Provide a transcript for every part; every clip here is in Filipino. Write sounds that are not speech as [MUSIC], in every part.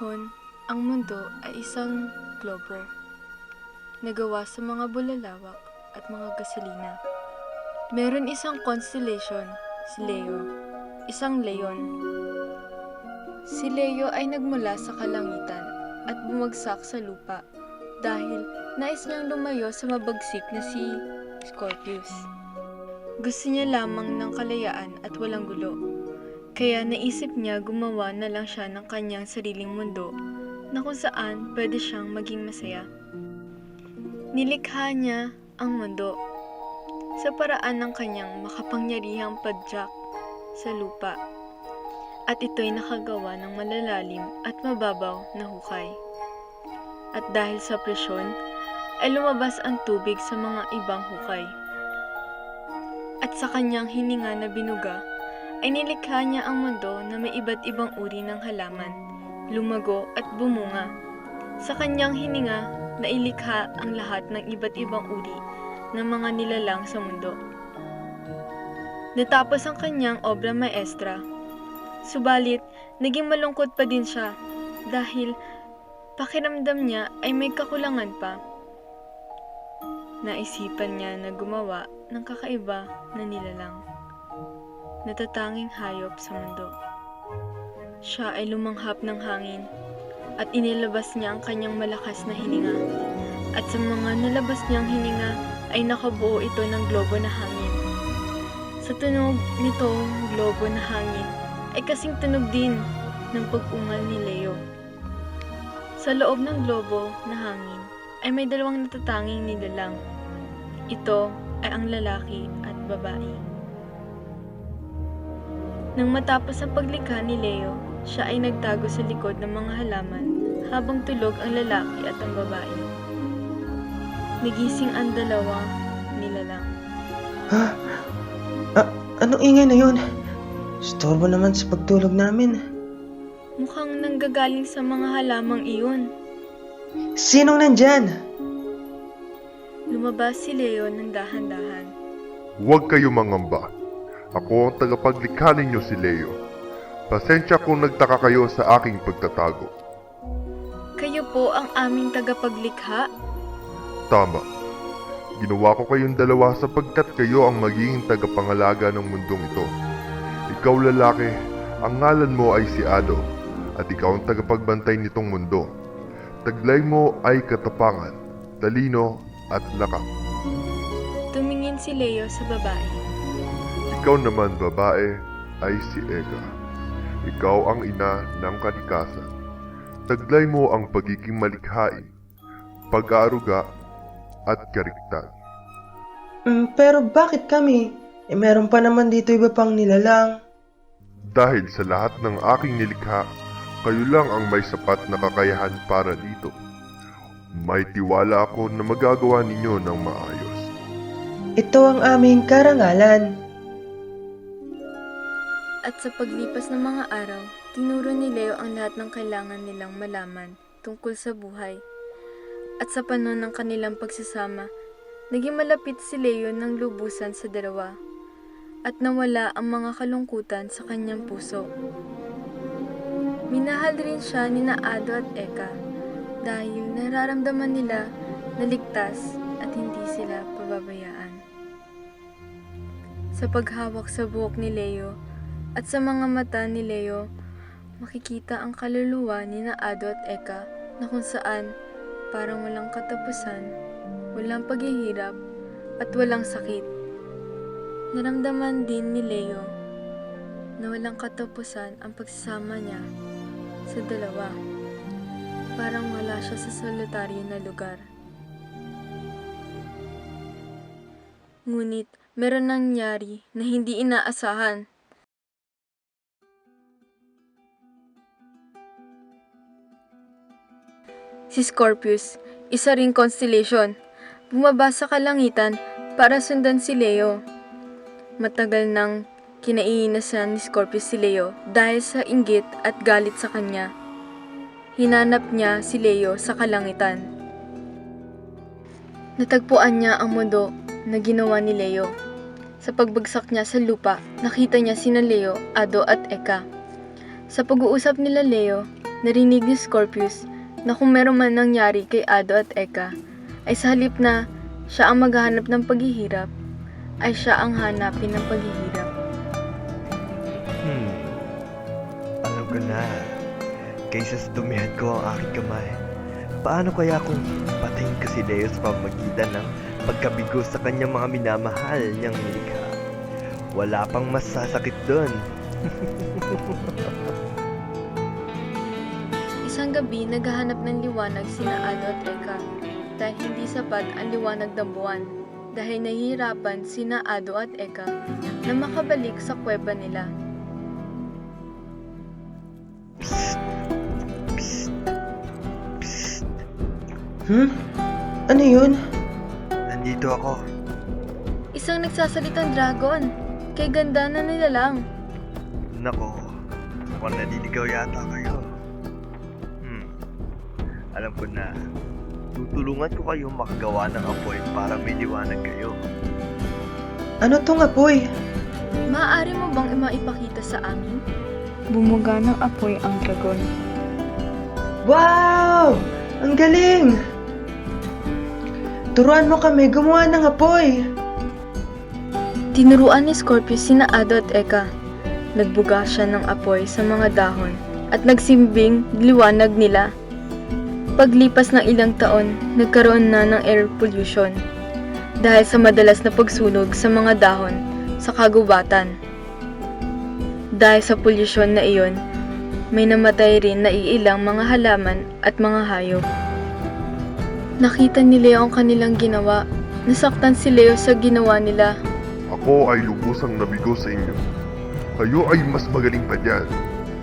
panahon, ang mundo ay isang globo. Nagawa sa mga bulalawak at mga gasolina. Meron isang constellation, si Leo, isang leon. Si Leo ay nagmula sa kalangitan at bumagsak sa lupa dahil nais niyang lumayo sa mabagsik na si Scorpius. Gusto niya lamang ng kalayaan at walang gulo. Kaya naisip niya gumawa na lang siya ng kanyang sariling mundo na kung saan pwede siyang maging masaya. Nilikha niya ang mundo sa paraan ng kanyang makapangyarihang padyak sa lupa at ito'y nakagawa ng malalalim at mababaw na hukay. At dahil sa presyon, ay lumabas ang tubig sa mga ibang hukay. At sa kanyang hininga na binuga, ay nilikha niya ang mundo na may iba't ibang uri ng halaman, lumago at bumunga. Sa kanyang hininga, nailikha ang lahat ng iba't ibang uri ng mga nilalang sa mundo. Natapos ang kanyang obra maestra. Subalit, naging malungkot pa din siya dahil pakiramdam niya ay may kakulangan pa. Naisipan niya na gumawa ng kakaiba na nilalang natatanging hayop sa mundo. Siya ay lumanghap ng hangin at inilabas niya ang kanyang malakas na hininga. At sa mga nalabas niyang hininga ay nakabuo ito ng globo na hangin. Sa tunog nitong globo na hangin ay kasing tunog din ng pag-ungal ni Leo. Sa loob ng globo na hangin ay may dalawang natatanging nilalang. Ito ay ang lalaki at babae. Nang matapos ang paglikha ni Leo, siya ay nagtago sa likod ng mga halaman habang tulog ang lalaki at ang babae. Nagising ang dalawa nilalang. Ha? Ah, anong ingay na yun? Storbo naman sa pagtulog namin. Mukhang nanggagaling sa mga halamang iyon. Sinong nandyan? Lumabas si Leo ng dahan-dahan. Huwag kayo mangamba. Ako ang tagapaglikha ninyo si Leo. Pasensya kung nagtaka kayo sa aking pagtatago. Kayo po ang aming tagapaglikha? Tama. Ginawa ko kayong dalawa sapagkat kayo ang magiging tagapangalaga ng mundong ito. Ikaw lalaki, ang ngalan mo ay si Ado, at ikaw ang tagapagbantay nitong mundo. Taglay mo ay katapangan, talino at lakas. Tumingin si Leo sa babae. Ikaw naman babae ay si Ega. Ikaw ang ina ng kalikasan. Taglay mo ang pagiging malikhain, pag-aaruga at kariktan. Mm, pero bakit kami? Eh meron pa naman dito iba pang nilalang. Dahil sa lahat ng aking nilikha, kayo lang ang may sapat na kakayahan para dito. May tiwala ako na magagawa ninyo ng maayos. Ito ang aming karangalan. At sa paglipas ng mga araw, tinuro ni Leo ang lahat ng kailangan nilang malaman tungkol sa buhay. At sa panon ng kanilang pagsasama, naging malapit si Leo ng lubusan sa dalawa at nawala ang mga kalungkutan sa kanyang puso. Minahal rin siya ni Naado at Eka dahil nararamdaman nila na ligtas at hindi sila pababayaan. Sa paghawak sa buhok ni Leo at sa mga mata ni Leo, makikita ang kaluluwa ni Naado at Eka na kung saan parang walang katapusan, walang paghihirap at walang sakit. Naramdaman din ni Leo na walang katapusan ang pagsasama niya sa dalawa. Parang wala siya sa solitaryo na lugar. Ngunit meron nangyari na hindi inaasahan. Si Scorpius, isa ring constellation, bumaba sa kalangitan para sundan si Leo. Matagal nang kinaiinasan ni Scorpius si Leo dahil sa inggit at galit sa kanya. Hinanap niya si Leo sa kalangitan. Natagpuan niya ang mundo na ginawa ni Leo. Sa pagbagsak niya sa lupa, nakita niya sina Leo, Ado at Eka. Sa pag-uusap nila Leo, Narinig ni Scorpius na kung meron man nangyari kay Ado at Eka, ay sa halip na siya ang maghahanap ng paghihirap, ay siya ang hanapin ng paghihirap. Hmm. Alam ko na. Kaysa sa dumihan ko ang aking kamay. Paano kaya kung patayin ko si Leo sa pamagitan ng pagkabigo sa kanyang mga minamahal niyang nilikha? Wala pang masasakit doon. [LAUGHS] Isang gabi, naghahanap ng liwanag sina Ado at Eka dahil hindi sapat ang liwanag ng buwan dahil nahihirapan sina Ado at Eka na makabalik sa kuweba nila. Hmm? Ano yun? Nandito ako. Isang nagsasalitang dragon, kay ganda na nila lang. Nako. Mukhang naliligaw yata kayo. Alam ko na. Tutulungan ko kayo makagawa ng apoy para may liwanag kayo. Ano tong apoy? Maaari mo bang maipakita sa amin? Bumuga ng apoy ang dragon. Wow! Ang galing! Turuan mo kami gumawa ng apoy! Tinuruan ni Scorpius sina Ado at Eka. Nagbuga siya ng apoy sa mga dahon at nagsimbing liwanag nila. Paglipas ng ilang taon, nagkaroon na ng air pollution dahil sa madalas na pagsunog sa mga dahon sa kagubatan. Dahil sa pollution na iyon, may namatay rin na iilang mga halaman at mga hayop. Nakita ni Leo ang kanilang ginawa. Nasaktan si Leo sa ginawa nila Ako ay lubusang nabigo sa inyo. Kayo ay mas magaling pa dyan.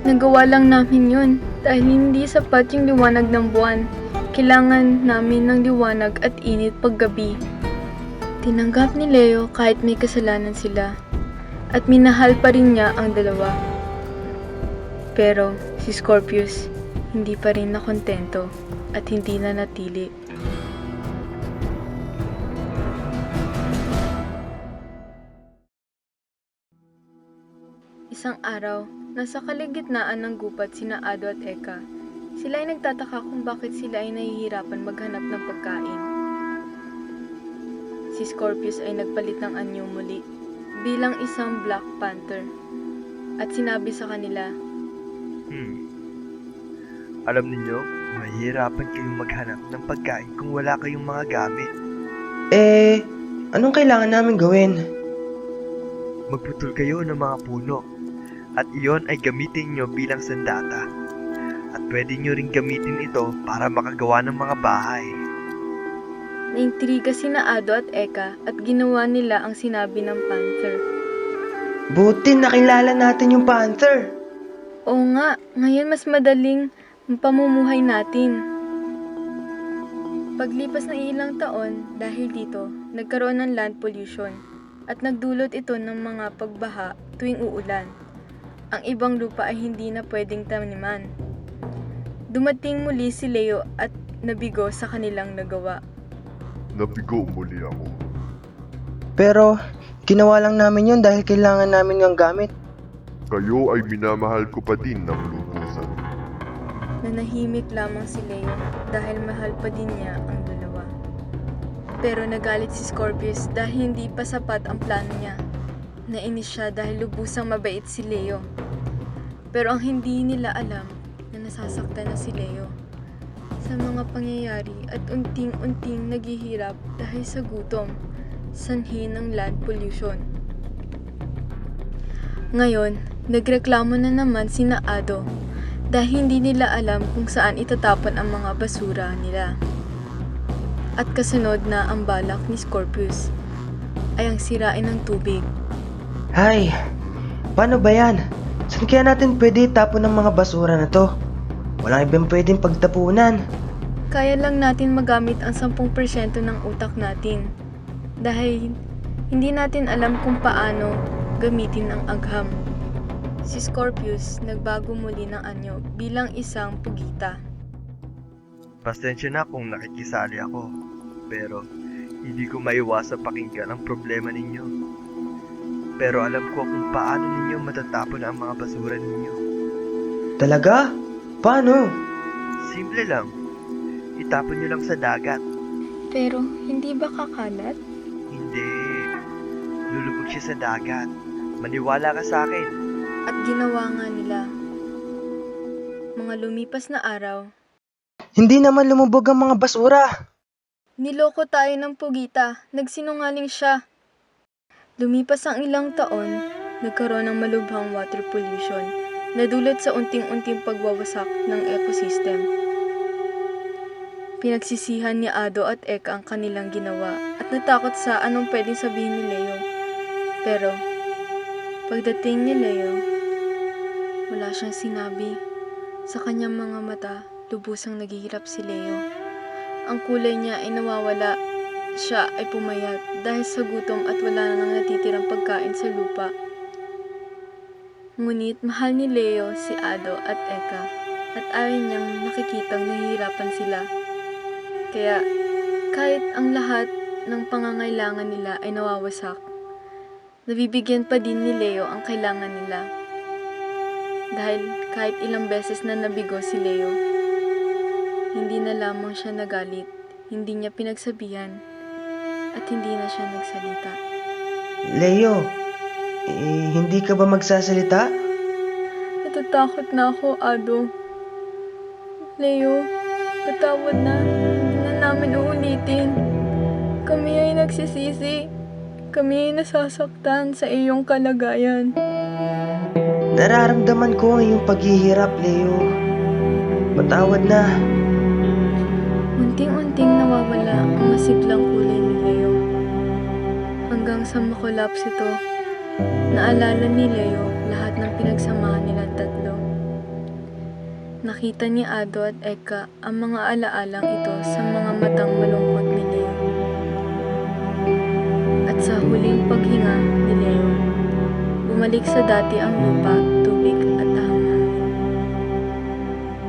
Nagawa lang namin yun dahil hindi sapat yung liwanag ng buwan. Kailangan namin ng liwanag at init paggabi. Tinanggap ni Leo kahit may kasalanan sila at minahal pa rin niya ang dalawa. Pero si Scorpius hindi pa rin nakontento at hindi na natili. Isang araw, nasa kaligitnaan ng gupat sina Ado at Eka. Sila ay nagtataka kung bakit sila ay nahihirapan maghanap ng pagkain. Si Scorpius ay nagpalit ng anyo muli bilang isang Black Panther at sinabi sa kanila, Hmm. Alam ninyo, mahihirapan kayong maghanap ng pagkain kung wala kayong mga gamit. Eh, anong kailangan namin gawin? Magputol kayo ng mga puno. At iyon ay gamitin nyo bilang sandata. At pwede nyo rin gamitin ito para makagawa ng mga bahay. naintriga sina Ado at Eka at ginawa nila ang sinabi ng Panther. Buti nakilala natin yung panther! Oo nga, ngayon mas madaling ang pamumuhay natin. Paglipas ng ilang taon, dahil dito, nagkaroon ng land pollution at nagdulot ito ng mga pagbaha tuwing uulan. Ang ibang lupa ay hindi na pwedeng taniman. Dumating muli si Leo at nabigo sa kanilang nagawa. Nabigo muli ako. Pero, ginawa lang namin yun dahil kailangan namin yung gamit. Kayo ay minamahal ko pa din ng lubusan. Nanahimik lamang si Leo dahil mahal pa din niya ang dalawa. Pero nagalit si Scorpius dahil hindi pa sapat ang plano niya. Nainis siya dahil lubusang mabait si Leo. Pero ang hindi nila alam na nasasaktan na si Leo sa mga pangyayari at unting-unting naghihirap dahil sa gutom, sanhi ng land pollution. Ngayon, nagreklamo na naman si Ado dahil hindi nila alam kung saan itatapon ang mga basura nila. At kasunod na ang balak ni Scorpius ay ang sirain ng tubig. Hay, paano ba yan? Saan kaya natin pwede itapon ng mga basura na to? Walang ibang pwedeng pagtapunan. Kaya lang natin magamit ang 10% ng utak natin dahil hindi natin alam kung paano gamitin ang agham. Si Scorpius nagbago muli ng anyo bilang isang pugita. Pasensya na kung nakikisali ako. Pero, hindi ko maiwasang pakinggan ang problema ninyo. Pero alam ko kung paano ninyo matatapon ang mga basura ninyo. Talaga? Paano? Simple lang. Itapon nyo lang sa dagat. Pero, hindi ba kakalat? Hindi. Lulubog siya sa dagat. Maniwala ka sa akin. At ginawa nga nila. Mga lumipas na araw, Hindi naman lumubog ang mga basura. niloko tayo ng pugita, nagsinungaling siya. Lumipas ang ilang taon, nagkaroon ng malubhang water pollution na dulot sa unting-unting pagwawasak ng ecosystem. Pinagsisihan ni Ado at Eka ang kanilang ginawa at natakot sa anong pwedeng sabihin ni Leo. Pero, pagdating ni Leo, wala siyang sinabi. Sa kanyang mga mata, lubusang naghihirap si Leo. Ang kulay niya ay nawawala. Siya ay pumayat dahil sa gutom at wala na nang natitirang pagkain sa lupa. Ngunit mahal ni Leo si Ado at Eka at ayaw niyang nakikitang nahihirapan sila. Kaya kahit ang lahat ng pangangailangan nila ay nawawasak, nabibigyan pa din ni Leo ang kailangan nila. Dahil kahit ilang beses na nabigo si Leo, hindi na lamang siya nagalit, hindi niya pinagsabihan, at hindi na siya nagsalita. Leo, eh, hindi ka ba magsasalita? Natatakot na ako, Ado. Leo, patawad na. Hindi na namin uulitin. Kami ay nagsisisi. Kami ay nasasaktan sa iyong kalagayan. Nararamdaman ko ang iyong paghihirap, Leo. Patawad na. Unting-unting nawawala ang masiglang kulay ni Leo. Hanggang sa makolaps ito, naalala ni Leo lahat ng pinagsamahan nilang tatlo. Nakita ni Ado at Eka ang mga alaalang ito sa mga matang malungkot ni Leo. At sa huling paghinga ni Leo, bumalik sa dati ang lupa, tubig at hangin.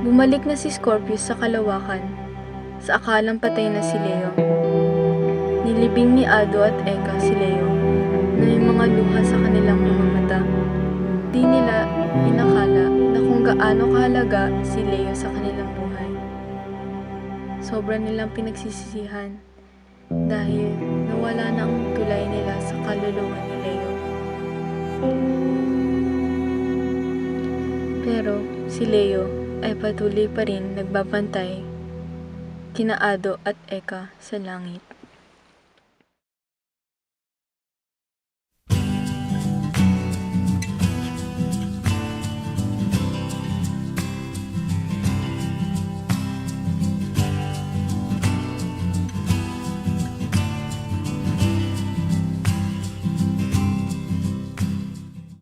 Bumalik na si Scorpius sa kalawakan sa akalang patay na si Leo. Nilibing ni Ado at Eka si Leo na may mga luha sa kanilang mga mata. Di nila inakala na kung gaano kahalaga si Leo sa kanilang buhay. Sobra nilang pinagsisisihan dahil nawala na ang tulay nila sa kaluluwa ni Leo. Pero si Leo ay patuloy pa rin nagbabantay kina Ado at Eka sa langit.